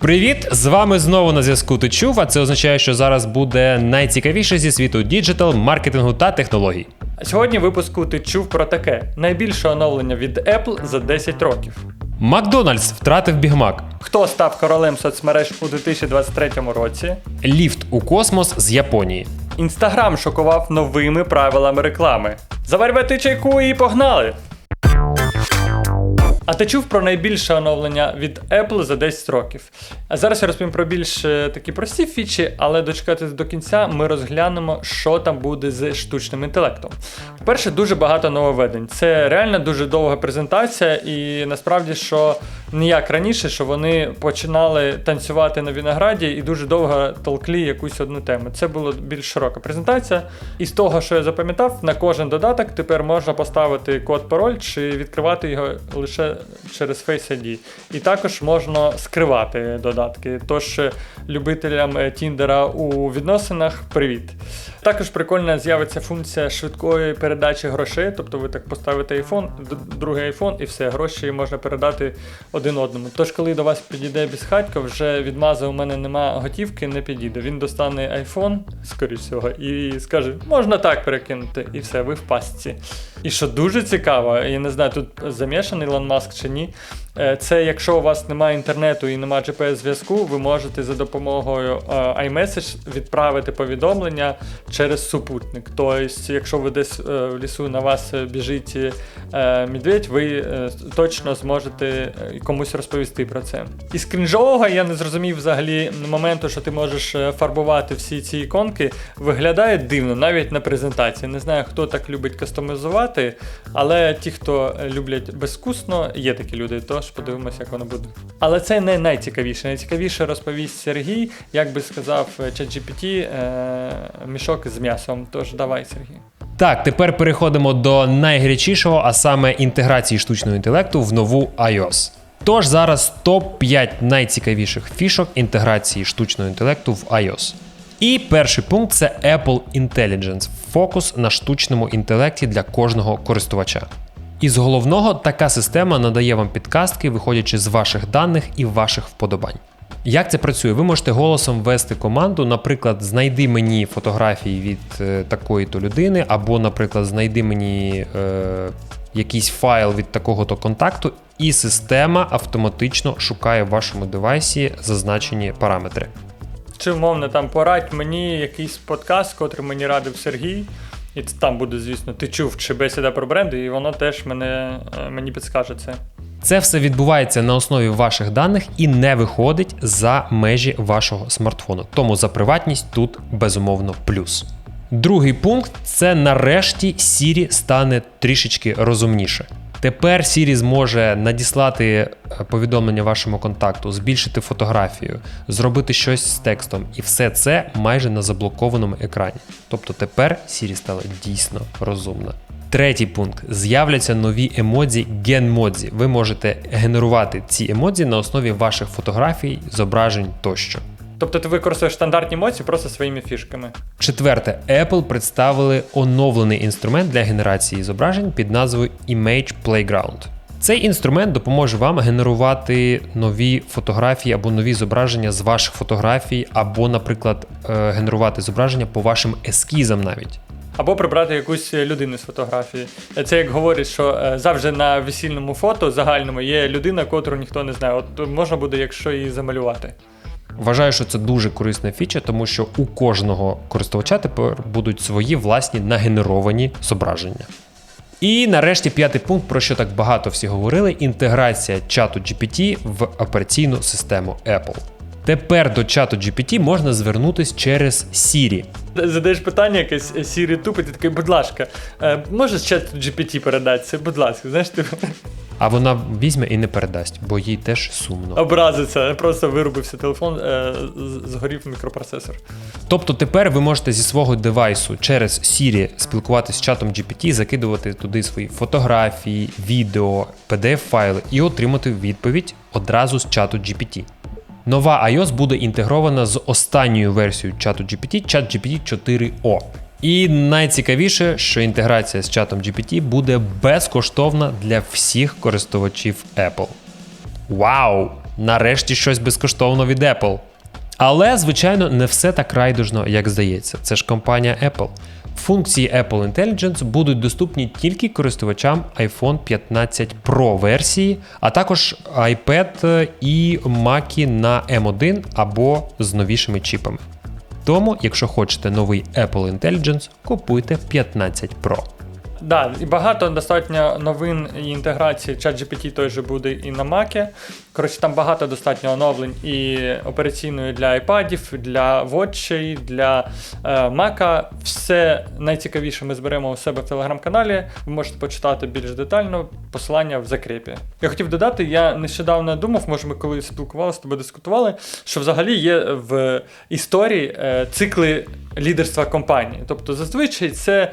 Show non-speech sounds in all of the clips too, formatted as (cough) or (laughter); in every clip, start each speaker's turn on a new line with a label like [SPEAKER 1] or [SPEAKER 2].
[SPEAKER 1] Привіт! З вами знову на зв'язку ти чув, а це означає, що зараз буде найцікавіше зі світу діджитал, маркетингу та технологій.
[SPEAKER 2] Сьогодні в випуску ти чув про таке: найбільше оновлення від Apple за 10 років.
[SPEAKER 1] Макдональдс втратив бігмак.
[SPEAKER 2] Хто став королем соцмереж у 2023 році?
[SPEAKER 1] Ліфт у космос з Японії.
[SPEAKER 2] Інстаграм шокував новими правилами реклами. Заварювати чайку і погнали! А ти чув про найбільше оновлення від Apple за 10 років? А зараз я розповім про більш е, такі прості фічі, але дочекатись до кінця ми розглянемо, що там буде з штучним інтелектом. По-перше, дуже багато нововведень. Це реально дуже довга презентація, і насправді, що ніяк раніше, що вони починали танцювати на винограді і дуже довго толклі якусь одну тему. Це була більш широка презентація. І з того, що я запам'ятав, на кожен додаток тепер можна поставити код пароль чи відкривати його лише через Face ID. І також можна скривати додатки. Тож е, любителям е, Тіндера у відносинах привіт. Також прикольно з'явиться функція швидкої передачі грошей, тобто ви так поставите iPhone, другий iPhone і все, гроші можна передати один одному. Тож, коли до вас підійде безхатько, вже відмази у мене нема готівки, не підійде. Він достане iPhone, скоріш всього, і скаже, можна так перекинути, і все, ви в пастці. І що дуже цікаво, я не знаю, тут замішаний Ілон Маск чи ні. Е, Це якщо у вас немає інтернету і немає GPS-зв'язку, ви можете за допомогою е, iMessage відправити повідомлення через супутник. Тобто, якщо ви десь е, в лісу на вас біжить медведь, ви точно зможете комусь розповісти про це. Із крінжового я не зрозумів взагалі моменту, що ти можеш фарбувати всі ці іконки. Виглядає дивно, навіть на презентації. Не знаю, хто так любить кастомізувати, але ті, хто люблять безвкусно, є такі люди, тож подивимося, як воно буде. Але це не найцікавіше. Найцікавіше розповість Сергій, як би сказав е, ChatGPT, е, мішок з м'ясом. Тож давай, Сергій.
[SPEAKER 1] Так, тепер переходимо до найгарячішого, а саме інтеграції штучного інтелекту в нову iOS. Тож зараз топ-5 найцікавіших фішок інтеграції штучного інтелекту в iOS. І перший пункт це Apple Intelligence фокус на штучному інтелекті для кожного користувача. Із головного така система надає вам підказки, виходячи з ваших даних і ваших вподобань. Як це працює? Ви можете голосом ввести команду, наприклад, знайди мені фотографії від е, такої-то людини, або, наприклад, знайди мені е, якийсь файл від такого-то контакту, і система автоматично шукає в вашому девайсі зазначені параметри.
[SPEAKER 2] Чи умовно там порадь мені якийсь подкаст, котрий мені радив Сергій. І там буде, звісно, ти чув чи бесіда про бренди, і воно теж мене, е, мені підскаже це.
[SPEAKER 1] Це все відбувається на основі ваших даних і не виходить за межі вашого смартфону. Тому за приватність тут безумовно плюс. Другий пункт це нарешті Siri стане трішечки розумніше. Тепер Siri зможе надіслати е, повідомлення вашому контакту, збільшити фотографію, зробити щось з текстом, і все це майже на заблокованому екрані. Тобто тепер Siri стала дійсно розумна. Третій пункт: з'являться нові емодзі генмодзі. Ви можете генерувати ці емодзі на основі ваших фотографій, зображень тощо.
[SPEAKER 2] Тобто ти використовуєш стандартні емоції просто своїми фішками.
[SPEAKER 1] Четверте, Apple представили оновлений інструмент для генерації зображень під назвою Image Playground. Цей інструмент допоможе вам генерувати нові фотографії або нові зображення з ваших фотографій, або, наприклад, е, генерувати зображення по вашим ескізам навіть.
[SPEAKER 2] Або прибрати якусь людину з фотографії. Е, Це як говорять, що е, завжди на весільному фото загальному є людина, котру ніхто не знає. От можна буде, якщо її замалювати.
[SPEAKER 1] Вважаю, що це дуже корисна фіча, тому що у кожного користувача тепер будуть свої власні нагенеровані зображення. І нарешті п'ятий пункт, про що так багато всі говорили: інтеграція чату GPT в операційну систему Apple. Тепер до чату GPT можна звернутися через Siri.
[SPEAKER 2] Задаєш питання якесь е, сірі тупить, і такий, будь ласка, е, можеш чат GPT передати це? Будь ласка, знаєш, ти
[SPEAKER 1] А вона візьме і не передасть, бо їй теж сумно.
[SPEAKER 2] образиться, просто вирубився телефон, е, згорів мікропроцесор.
[SPEAKER 1] Тобто тепер ви можете зі свого девайсу через Siri спілкуватися з чатом GPT, закидувати туди свої фотографії, відео, PDF-файли і отримати відповідь одразу з чату GPT. Нова iOS буде інтегрована з останньою версією чату GPT, ChatGPT 4o. І найцікавіше, що інтеграція з чатом GPT буде безкоштовна для всіх користувачів Apple. Вау! Нарешті щось безкоштовно від Apple. Але, звичайно, не все так райдужно, як здається. Це ж компанія Apple. Функції Apple Intelligence будуть доступні тільки користувачам iPhone 15 Pro версії, а також iPad і Mac на M1 або з новішими чіпами. Тому, якщо хочете новий Apple Intelligence, купуйте 15 Pro.
[SPEAKER 2] Да, і багато достатньо новин і інтеграції. ChatGPT той же буде і на Mac. Коротше, там багато достатньо оновлень і операційної для iPadів, для Watch, для е, Mac. Все найцікавіше ми зберемо у себе в телеграм-каналі. Ви можете почитати більш детально посилання в закріпі. Я хотів додати, я нещодавно думав, може, ми коли спілкувалися, з тобою дискутували, що взагалі є в історії е, цикли лідерства компанії. Тобто, зазвичай це.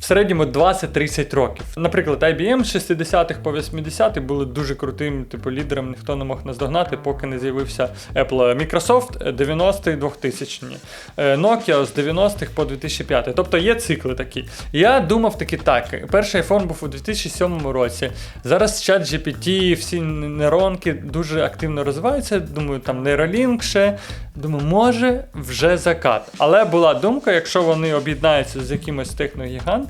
[SPEAKER 2] В середньому 20-30 років. Наприклад, IBM з 60-х по 80-х були дуже крутим, типу, лідером, ніхто не мог наздогнати, поки не з'явився Apple. Microsoft 90-ті 2000 ні Nokia з 90-х по 2005 Тобто є цикли такі. Я думав таки так. Перший iPhone був у 2007 році. Зараз чат GPT, всі нейронки дуже активно розвиваються. Думаю, там Neuralink ще. Думаю, може вже закат. Але була думка, якщо вони об'єднаються з якимось техногігантом,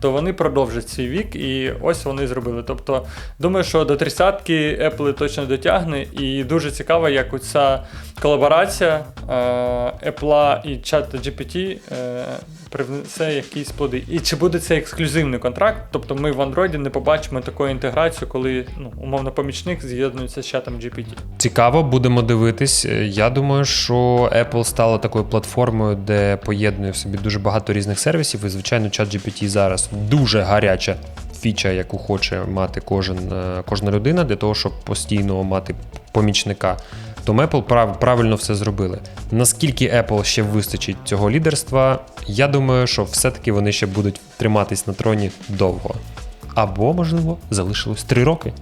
[SPEAKER 2] то вони продовжать свій вік, і ось вони зробили. Тобто, думаю, що до 30-ки Apple точно дотягне, і дуже цікаво, як оця колаборація е, Apple і ChatGPT е, привнесе якісь плоди. І чи буде це ексклюзивний контракт? Тобто ми в Android не побачимо таку інтеграцію, коли ну, умовно помічник з'єднується з чатом GPT.
[SPEAKER 1] Цікаво, будемо дивитись. Е, Я думаю, що Apple стала такою платформою, де поєднує в собі дуже багато різних сервісів. І, звичайно, ChatGPT зараз дуже гаряча фіча, яку хоче мати кожен, е, кожна людина для того, щоб постійно мати помічника. Тому Apple прав, правильно все зробили. Наскільки Apple ще вистачить цього лідерства, я думаю, що все-таки вони ще будуть триматись на троні довго. Або, можливо, залишилось 3 роки.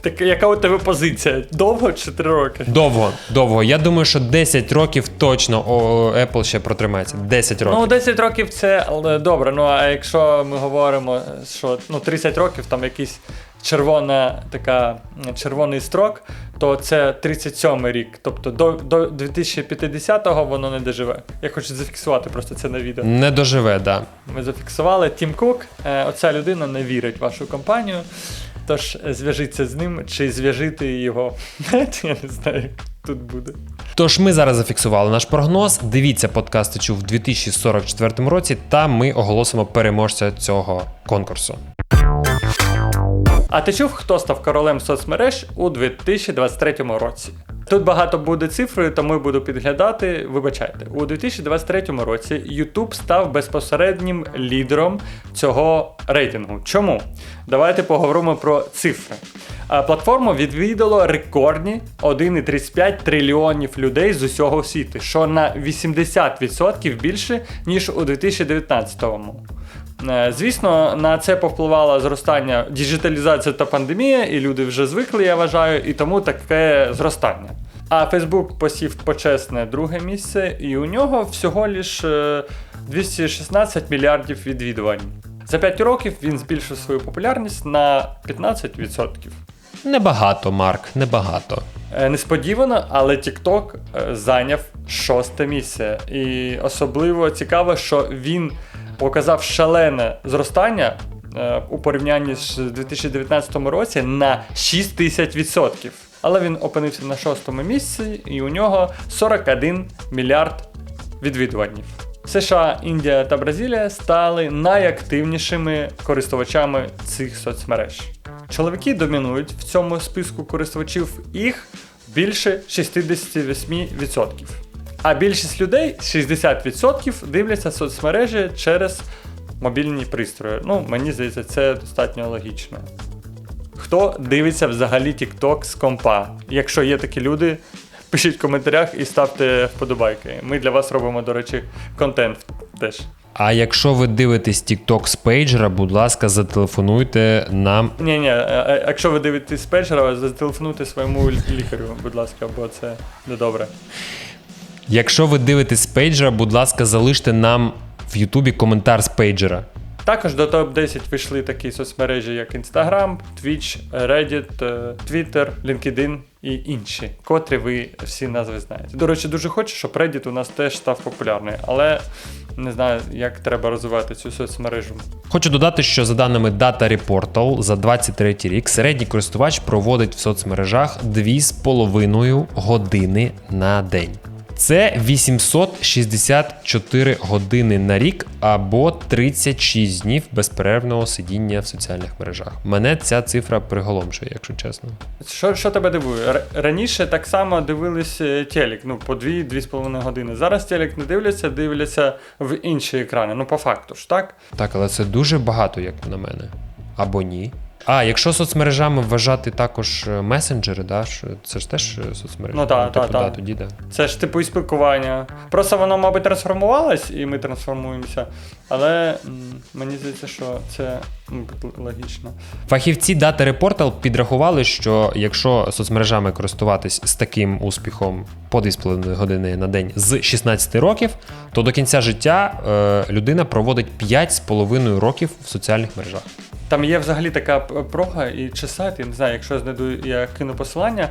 [SPEAKER 2] Так яка у тебе позиція? Довго чи три роки?
[SPEAKER 1] Довго, довго. Я думаю, що 10 років точно о, Apple ще протримається. 10 років.
[SPEAKER 2] Ну, 10 років це добре. Ну а якщо ми говоримо, що ну, 30 років там якийсь червона така червоний строк, то це 37 рік. Тобто до, до 2050-го воно не доживе. Я хочу зафіксувати просто це на відео.
[SPEAKER 1] Не доживе, да.
[SPEAKER 2] Ми зафіксували. Тім Кук, е, оця людина не вірить в вашу компанію. Тож е, зв'яжіться з ним чи зв'яжити його. (laughs) Я не знаю, як тут буде.
[SPEAKER 1] Тож ми зараз зафіксували наш прогноз. Дивіться подкастичу в 2044 році, та ми оголосимо переможця цього конкурсу.
[SPEAKER 2] А ти чув, хто став королем соцмереж у 2023 році? Тут багато буде цифрою, тому буду підглядати. Вибачайте, у 2023 році YouTube став безпосереднім лідером цього рейтингу. Чому? Давайте поговоримо про цифри. Платформу відвідало рекордні 1,35 трильйонів людей з усього світу, що на 80% більше ніж у 2019-му. Е, Звісно, на це повпливало зростання діджиталізація та пандемія, і люди вже звикли, я вважаю, і тому таке зростання. А Facebook посів почесне друге місце, і у нього всього лиш е, 216 мільярдів відвідувань. За 5 років він збільшив свою популярність на 15%.
[SPEAKER 1] Небагато, Марк, небагато.
[SPEAKER 2] Е, Несподівано, але TikTok е, зайняв шосте місце. І особливо цікаво, що він показав шалене зростання е, у порівнянні з 2019 році на 6 тисяч відсотків. Але він опинився на шостому місці, і у нього 41 мільярд відвідуванів. США, Індія та Бразилія стали найактивнішими користувачами цих соцмереж. Чоловіки домінують в цьому списку користувачів їх більше 68%. А більшість людей 60% дивляться соцмережі через мобільні пристрої. Ну, мені здається, це достатньо логічно. Хто дивиться взагалі TikTok з компа? Якщо є такі люди, (laughs) пишіть в коментарях і ставте вподобайки. Ми для вас робимо, до речі, контент теж.
[SPEAKER 1] А якщо ви дивитесь TikTok з пейджера, будь ласка, зателефонуйте нам.
[SPEAKER 2] Ні, ні, якщо ви дивитесь пейджера, зателефонуйте своєму лікарю, будь ласка, бо це не добре.
[SPEAKER 1] Якщо ви дивитесь з пейджера, будь ласка, залиште нам в Ютубі коментар з пейджера.
[SPEAKER 2] Також до топ-10 вийшли такі соцмережі, як Instagram, Twitch, Reddit, е, Twitter, LinkedIn і інші, котрі ви всі назви знаєте. До речі, дуже хочу, щоб Reddit у нас теж став популярний, але не знаю, як треба розвивати цю соцмережу.
[SPEAKER 1] Хочу додати, що за даними Data Reportal за 23 рік середній користувач проводить в соцмережах 2,5 години на день. Це 864 години на рік або 36 днів безперервного сидіння в соціальних мережах. Мене ця цифра приголомшує, якщо чесно.
[SPEAKER 2] Що, що тебе дивує? Раніше так само дивились е, телек, ну по 2-2,5 години. Зараз телек не дивляться, дивляться в інші екрани. Ну, по факту ж, так?
[SPEAKER 1] Так, але це дуже багато, як на мене. Або ні. А, якщо соцмережами вважати також е, месенджери, да, це ж теж е, соцмережі.
[SPEAKER 2] Ну, та, та,
[SPEAKER 1] типу,
[SPEAKER 2] та.
[SPEAKER 1] да, тоді да.
[SPEAKER 2] Це ж типу і спілкування. Просто воно, мабуть, трансформувалось, і ми трансформуємося. Але м, мені здається, що це м, логічно.
[SPEAKER 1] Фахівці Data Reportal підрахували, що якщо соцмережами користуватись з таким успіхом по 2,5 години на день з 16 років, то до кінця життя е, людина проводить 5,5 років в соціальних мережах.
[SPEAKER 2] Там є взагалі така прога і чи сайт, я не знаю, якщо я знайду, я кину посилання.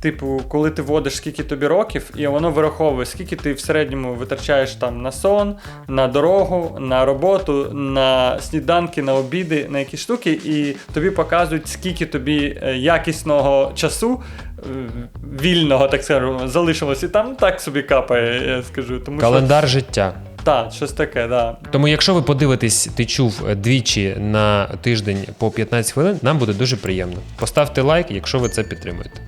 [SPEAKER 2] Типу, коли ти вводиш скільки тобі років, і воно вираховує, скільки ти в середньому витрачаєш там на сон, на дорогу, на роботу, на сніданки, на обіди, на якісь штуки, і тобі показують, скільки тобі е, якісного часу. е, Вільного, так скажемо, залишилось, і там так собі капає, я скажу. Тому
[SPEAKER 1] Календар життя.
[SPEAKER 2] Так, щось таке, да.
[SPEAKER 1] Тому, якщо ви подивитесь, ти чув е, двічі на тиждень по 15 хвилин, нам буде дуже приємно. Поставте лайк, якщо ви це підтримуєте.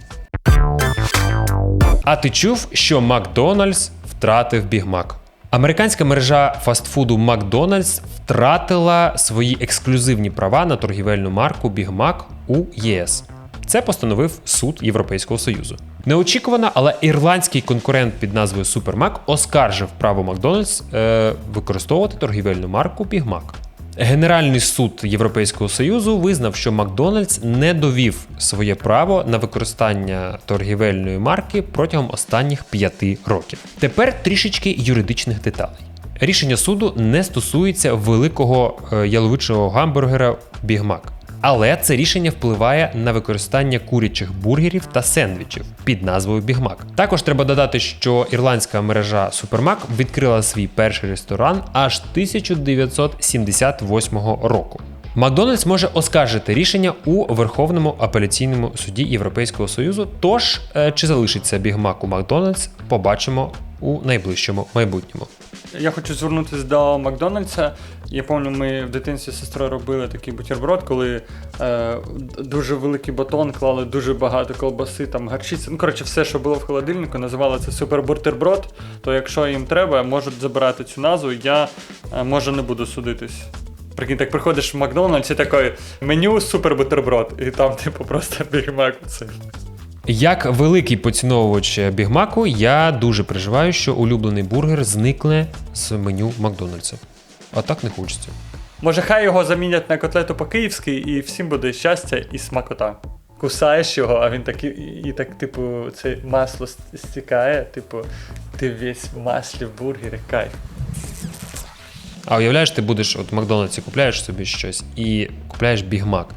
[SPEAKER 1] А ти чув, що Макдональдс втратив Біг Мак? Американська мережа фастфуду Макдональдс втратила свої ексклюзивні права на торгівельну марку Біг Мак у ЄС. Це постановив суд Європейського Союзу. Неочікувано, але ірландський конкурент під назвою Супермак оскаржив право Макдональдс е, використовувати торгівельну марку Біг Мак. Генеральний суд Європейського Союзу визнав, що Макдональдс не довів своє право на використання торгівельної марки протягом останніх п'яти років. Тепер трішечки юридичних деталей. Рішення суду не стосується великого е, яловичого гамбургера Біг Мак. Але це рішення впливає на використання курячих бургерів та сендвічів під назвою Біг Мак. Також треба додати, що ірландська мережа Супермак відкрила свій перший ресторан аж 1978 року. Макдональдс може оскаржити рішення у Верховному апеляційному суді Європейського Союзу. Тож, е, чи залишиться Біг Мак у Макдональдс, побачимо у найближчому майбутньому.
[SPEAKER 2] Я хочу звернутися до Макдональдса. Я пам'ятаю, ми в дитинстві з сестрою робили такий бутерброд, коли е, дуже великий батон, клали дуже багато колбаси, там гарчиці. Ну, коротше, все, що було в холодильнику, називали це супербутерброд. То якщо їм треба, можуть забирати цю назву. Я е, може не буду судитись. Прикинь, так приходиш в Макдональдс і такий меню супербутерброд, і там, типу, просто (laughs) бігмак. Це.
[SPEAKER 1] Як великий поціновувач Бігмаку, я дуже переживаю, що улюблений бургер зникне з меню Макдональдса. А так не хочеться.
[SPEAKER 2] Може, хай його замінять на котлету по-київськи, і всім буде щастя і смакота. Кусаєш його, а він так і, і так, типу, це масло стікає, типу, ти весь в маслі в бургері, кайф.
[SPEAKER 1] А уявляєш, ти будеш от в Макдональдсі купляєш собі щось і купляєш бігмак.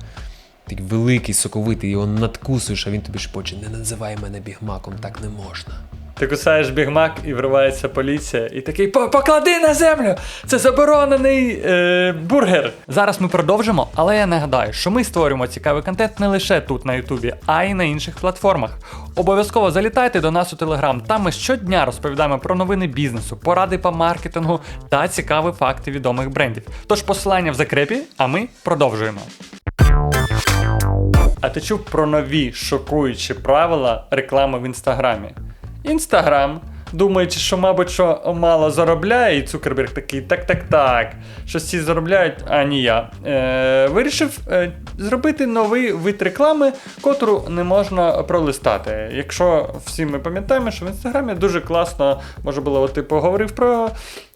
[SPEAKER 1] Такий великий, соковитий, його надкусуєш, а він тобі шпоче, не називай мене бігмаком, так не можна.
[SPEAKER 2] Ти кусаєш бігмак і вривається поліція, і такий «По- поклади на землю! Це заборонений е, бургер. Зараз ми продовжимо, але я нагадаю, що ми створюємо цікавий контент не лише тут на Ютубі, а й на інших платформах. Обов'язково залітайте до нас у Телеграм. Там ми щодня розповідаємо про новини бізнесу, поради по маркетингу та цікаві факти відомих брендів. Тож посилання в закрепі, а ми продовжуємо. А ти чув про нові шокуючі правила реклами в інстаграмі? Інстаграм, думаючи, що, мабуть, що мало заробляє, і Цукерберг такий, так, так, так, що всі заробляють, а ні я. Е, вирішив е, зробити новий вид реклами, котру не можна пролистати. Якщо всі ми пам'ятаємо, що в інстаграмі дуже класно може було, ти поговорив про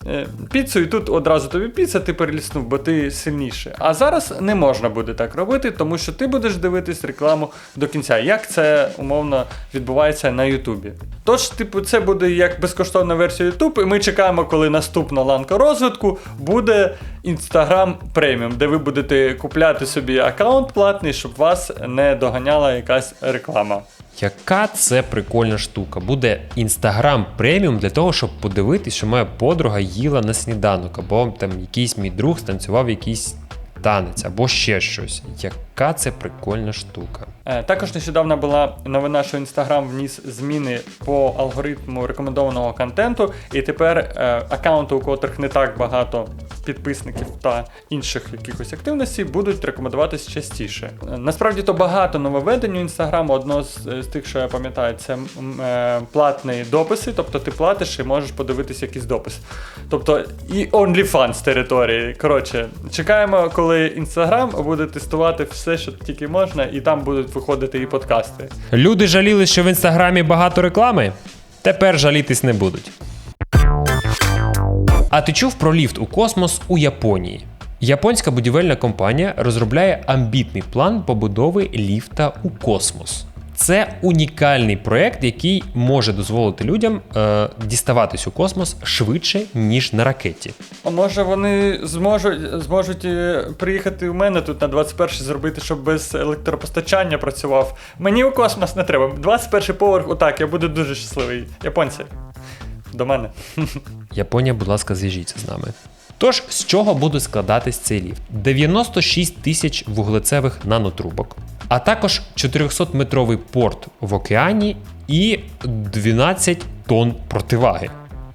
[SPEAKER 2] е, піцу, і тут одразу тобі піца, ти переліснув, бо ти сильніше. А зараз не можна буде так робити, тому що ти будеш дивитись рекламу до кінця. Як це умовно відбувається на Ютубі? Тож, типу, це буде як безкоштовна версія YouTube, і ми чекаємо, коли наступна ланка розвитку буде Instagram Premium, де ви будете купляти собі аккаунт платний, щоб вас не доганяла якась реклама.
[SPEAKER 1] Яка це прикольна штука. Буде інстаграм преміум для того, щоб подивитись, що моя подруга їла на сніданок, або там якийсь мій друг станцював якийсь танець, або ще щось. Яка це прикольна штука.
[SPEAKER 2] Е, Також нещодавно була новина, що Instagram вніс зміни по алгоритму рекомендованого контенту, і тепер е, аккаунти, у котрих не так багато підписників та інших якихось активностей, будуть рекомендуватись частіше. Е, Насправді то багато нововведень у Instagram. Одно з, тих, що я пам'ятаю, це платні дописи, тобто ти платиш і можеш подивитись якийсь допис. Тобто і OnlyFans території. Коротше, чекаємо, коли Instagram буде тестувати все, що тільки можна, і там будуть виходити і подкасти.
[SPEAKER 1] Люди жаліли, що в інстаграмі багато реклами. Тепер жалітись не будуть. А ти чув про ліфт у космос у Японії? Японська будівельна компанія розробляє амбітний план побудови ліфта у космос. Це унікальний проект, який може дозволити людям е, діставатись у космос швидше, ніж на ракеті.
[SPEAKER 2] А може вони зможуть, зможуть е, приїхати у мене тут на 21 зробити, щоб без електропостачання працював. Мені у космос не треба. 21 поверх, отак, я буду дуже щасливий. Японці. До мене. (laughs)
[SPEAKER 1] Японія, будь ласка, зв'яжіться з нами. Тож, з чого буде складатись цей ліфт? 96 тисяч вуглецевих нанотрубок, а також 400-метровий порт в океані і 12 тонн противаги.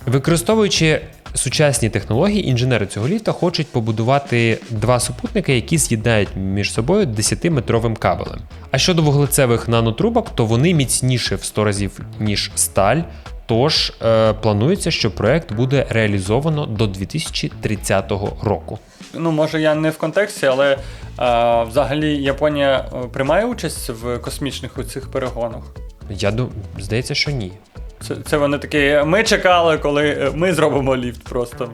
[SPEAKER 1] Використовуючи сучасні технології, інженери цього ліфта хочуть побудувати два супутники, які з'єднають між собою 10-метровим кабелем. А щодо вуглецевих нанотрубок, то вони міцніші в 100 разів, ніж сталь. Тож е, планується, що проект буде реалізовано до 2030 року.
[SPEAKER 2] Ну, може, я не в контексті, але е, взагалі Японія е, приймає участь в космічних у цих перегонах.
[SPEAKER 1] Я думаю, здається, що ні.
[SPEAKER 2] Це, це вони такі. Ми чекали, коли е, ми зробимо ліфт просто.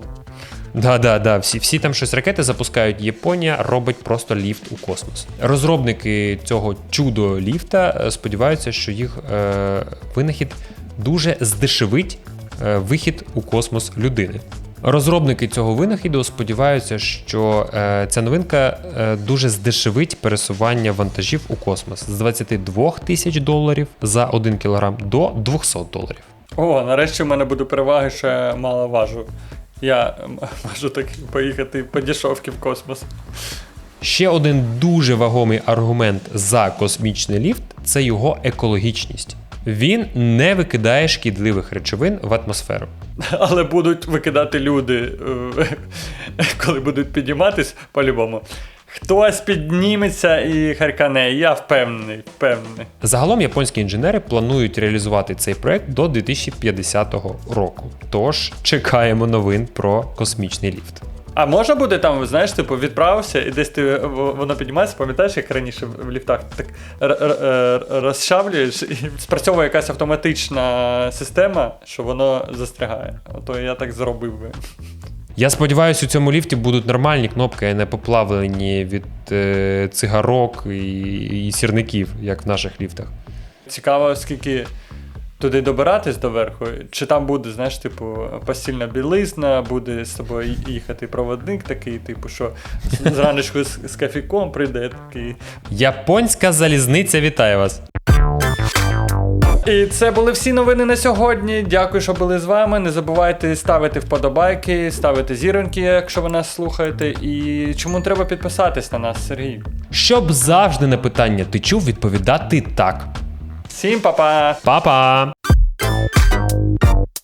[SPEAKER 1] Да, да, да. Всі, всі там щось ракети запускають. Японія робить просто ліфт у космос. Розробники цього чудо ліфта е, сподіваються, що їх е, винахід дуже здешевить е, вихід у космос людини. Розробники цього винахіду сподіваються, що е, ця новинка е, дуже здешевить пересування вантажів у космос з 22 тисяч доларів за 1 кілограм до 200 доларів.
[SPEAKER 2] О, нарешті в мене буде переваги, що я мало важу. Я можу (laughs) так поїхати по дешевки в космос.
[SPEAKER 1] Ще один дуже вагомий аргумент за космічний ліфт це його екологічність. Він не викидає шкідливих речовин в атмосферу. (laughs)
[SPEAKER 2] Але будуть викидати люди, е, (laughs) коли будуть підніматись по-любому. Хтось підніметься і харкане, я впевнений, впевнений.
[SPEAKER 1] Загалом японські інженери планують реалізувати цей проект до 2050 року. Тож чекаємо новин про космічний ліфт.
[SPEAKER 2] А може буде там, знаєш, типу, відправився і десь ти воно піднімається, пам'ятаєш, як раніше в ліфтах так р- р- р- розчавлюєш і спрацьовує якась автоматична система, що воно застрягає. Ото я так зробив би.
[SPEAKER 1] Я сподіваюся, у цьому ліфті будуть нормальні кнопки, а не поплавлені від е, цигарок і, і сірників, як в наших ліфтах.
[SPEAKER 2] Цікаво, скільки туди добиратись до верху, чи там буде, знаєш, типу, постільна білизна, буде з тобою їхати проводник такий, типу, що з- зраночку з, з кофіком прийде такий.
[SPEAKER 1] Японська залізниця вітає вас!
[SPEAKER 2] І це були всі новини на сьогодні. Дякую, що були з вами. Не забувайте ставити вподобайки, ставити зіроньки, якщо ви нас слухаєте. І чому треба підписатись на нас, Сергій?
[SPEAKER 1] Щоб завжди на питання ти чув відповідати так.
[SPEAKER 2] Всім па-па!
[SPEAKER 1] Па-па! Thank you.